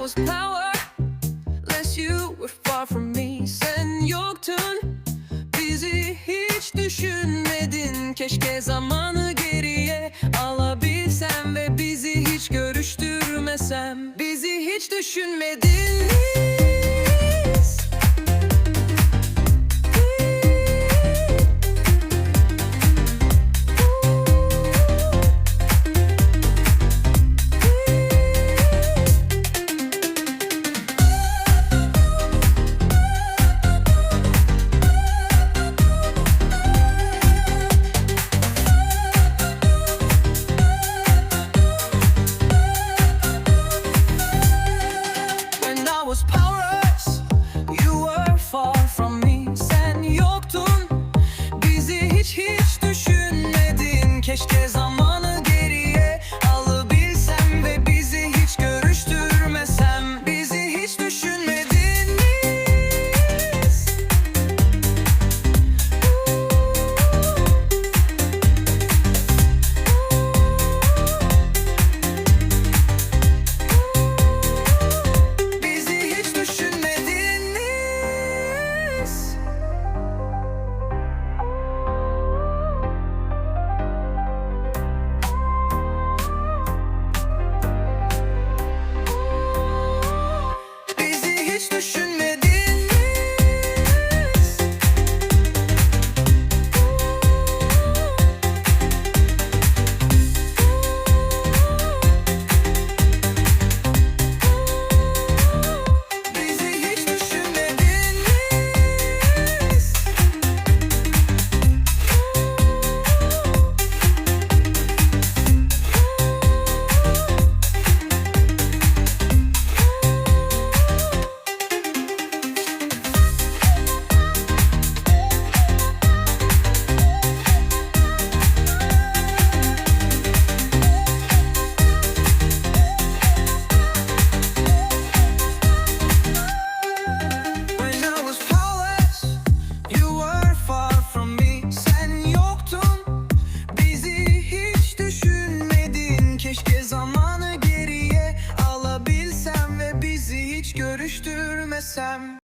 was powerless you were far from me. Sen yoktun. Bizi hiç düşünmedin. Keşke zamanı geriye alabilsem Ve bizi hiç görüştürmesem. Bizi hiç düşünmedin hiç düşün